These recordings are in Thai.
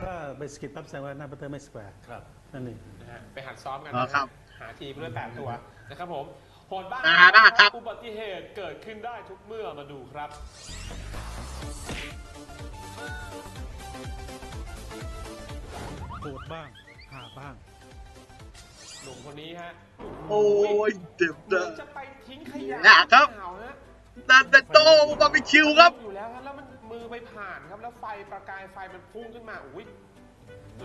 ถ้าไปสกิดปั๊บแสดงว่าหน้าบัตเตอร์ไม่สแควร์ครับนั่นเอง นะฮะไปหัดซ้อมกันอ๋อนะฮะครับหาทีมเพื่อแตะตัวนะครับผมโหดบ้างอ่าบ้างครับ อุบัติเหตุเกิดขึ้นได้ทุกเมื่อมาดูครับ โหดบ้างหาบ้าง หนุ่มคนนี้ฮะโอ้ยเจ็บเหมืนะอนจะไปทิ้งขยะหนักครับ เปล่าฮะนันเดโตบาร์บีคิวครับ อยู่แล้วครับแล้วมัน มือไปผ่านครับแล้วไฟประกายไฟมันพุ่งขึ้นมาอุ้ย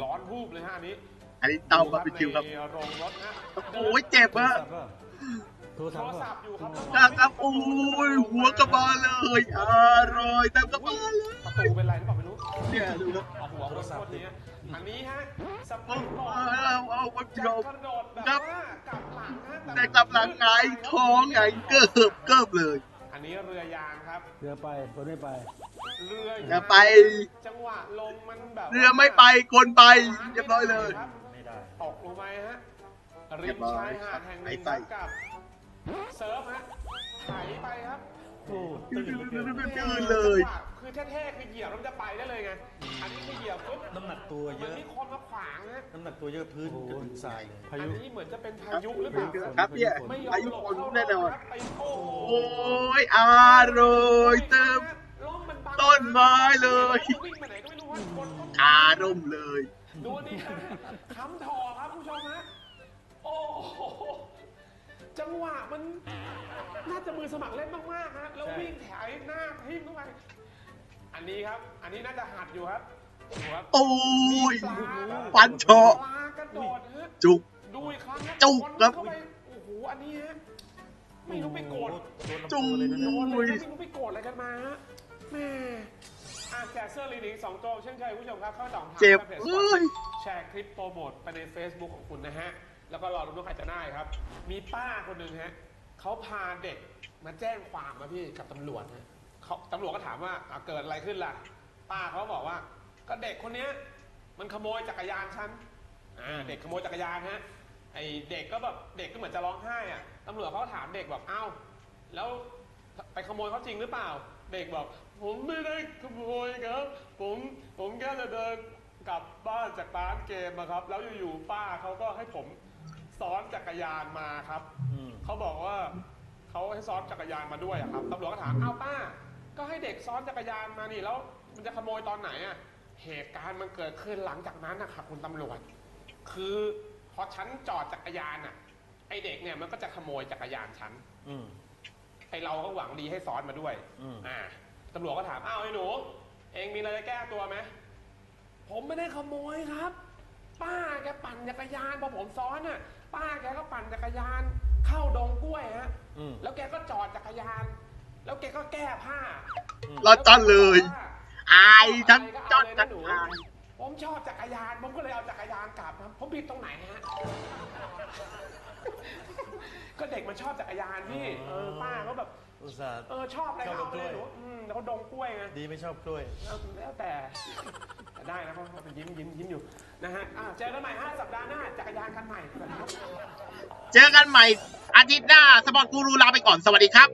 ร้อนวูบเลยฮะอันนี้อันนี้เตาบาร์บีคิวครับในโรงรถนะโอ้ยเจ็บโทรอะศัพท์ก็โทรโทศัพท์ก็รศัพท์อยู่ครับนะครับโอ้ยหัวกระบาลเลยอร่อยเต็มกระบาลเลยประตูเป็นไรหรือเปล่าไม่รู้เนี่ยดูครับเอาหัวโทรศัพท์นี้อันนี้ฮะสปริเอางบอร์ดเอาเอาบาร์บีจะคิวกระโดดแบบครับว่ากลับหลังนะแต่กลับหลังไงายท้องไงายเกิบเกิบเลยอั นนี้เรือยางครับ เรือไปคนไม่ไป เรืออย่าไป จังหวะลมมันแบบเรือไม่ไปคนไปเรียบร้อยเลยครับไม่ได้ตกลงไปฮะเรีริยมบร้อยชายหาดแห่งหนึ่งไฟครับกับเซิร์ฟฮะไถไปครับโอ้ตื่นเหลือเกินตื่นเลย จังหวะคือเท่ๆคือเหยียบแล้วมันจะไปได้เลยไงอันนี้คือเหยียบปุ๊บน้ำหนักตัวเยมันอะ มีคนมาขวางฮะน้ำหนักตัวเยอะพื้นจะถึงทรายเลยพาอันยุนี้เหมือนจะเป็นพายุหรือเปล่า ครับเนี่ยไม่ยอมอายุหลบคนเข้าแน่นอนครับไปโอ้โหโอ้ ยอร่อยเติมร่มมันบังต้นไม้เลย วิ่งไปไหนก็ไม่รู้ว่าคนต้นคาร่มเลย ดูนี่ฮะค้ำทอครับผู้ชมฮะ โอ้โห จังหวะมัน น่าจะมือสมัครเล่นมากๆฮะ แล้ววิ่งแถวหน้าทิ่มเข้าไป อันนี้ครับ อันนี้น่าจะหัดอยู่ครับดูครับโอ้ย มีปลาฟันเฉาะ ปลากระโดดฮะ จุก ดูอีกครั้งนะจุกครับเข้าไปโอ้โห อันนี้ฮะ ไม่รู้ไปโกรธโดนลำตัวเลยนะโดเนี่ยนเลยครับไม่รู้ไปโกรธอะไรกันมาฮะแม่อะแจกเสื้อลีนิงสองตัวเช่นเคยคุณผู้ชมครับเข้าสองทางเจ็บแฟนพจเอ้ยแชร์คลิปโปรโมทไปใน Facebook ของคุณนะฮะ แล้วก็รอรุ้นว่าใครจะได้ครับ มีป้าคนหนึ่งฮะเขาพาเด็กมาแจ้งความมาพี่กับตำรวจฮะเขาตำรวจก็ถามว่าอะเกิดอะไรขึ้นล่ะ ป้าเขาบอกว่า ก็เด็กคนเนี้ย มันขโมยจักรยานฉันอ่าเด็กขโมยจักรยานฮะ ไอเด็กก็แบบเด็กก็เหมือนจะร้องไห้อะตำรวจเขาก็ถามเด็กบอกเอ้าแล้วไปขโมยเขาจริงหรือเปล่า เด็กบอก ผมไม่ได้ขโมยครับ ผมผมแค่จะเดินกลับบ้านจากร้านเกมอะครับ แล้วอยู่ๆป้าเขาก็ให้ผมซ้อนจักรยานมาครับอืมเขาบอกว่าเขาให้ซ้อนจักรยานมาด้วยอะครับตำรวจก็ถามอ้าวป้า ก็ให้เด็กซ้อนจักรยานมานี่แล้วมันจะขโมยตอนไหนอะเหตุการณ์มันเกิดขึ้นหลังจากนั้นนะครับคุณตำรวจ คือ พอฉันจอดจักรยานอะไอเด็กเนี่ยมันก็จะขโมยจักรยานฉันอืม ไอเราก็หวังดีให้ซ้อนมาด้วยอืม อ่าตำรวจก็ถามอ้าวไอ้หนู เองมีอะไรจะแก้ตัวไหมผมไม่ได้ขโมยครับ ป้าแกปั่นจักรยานพอผมซ้อนน่ะ ป้าแกก็ปั่นจักรยาน เข้าดงกล้วยฮะอืม แล้วแกก็จอดจักรยาน แล้วแกก็แก้ผ้า รอดจันเลยว่าอายทั้งจอดทั้งอาย ผมชอบจักรยาน ผมก็เลยเอาจักรยานกลับครับ ผมผิดตรงไหนฮะ ก็เด็กมันชอบจักรยานพี่ เออป้าเขาแบบ อุตส่าห์ เออชอบอะไรก็เอาไปเลยหนูอืมแล้วก็ดงกล้วยไง ดีไม่ชอบกล้วย แล้วแล้วแต่แต่ได้นะเขาเขาเป็นยิ้มยิ้มยิ้มอยู่นะฮะอะเจอกันใหม่ห้าสัปดาห์หน้าจักรยานคันใหม่สวัสดีครับเจอกันใหม่อาทิตย์หน้าสปอร์ตกูรูลาไปก่อนสวัสดีครับ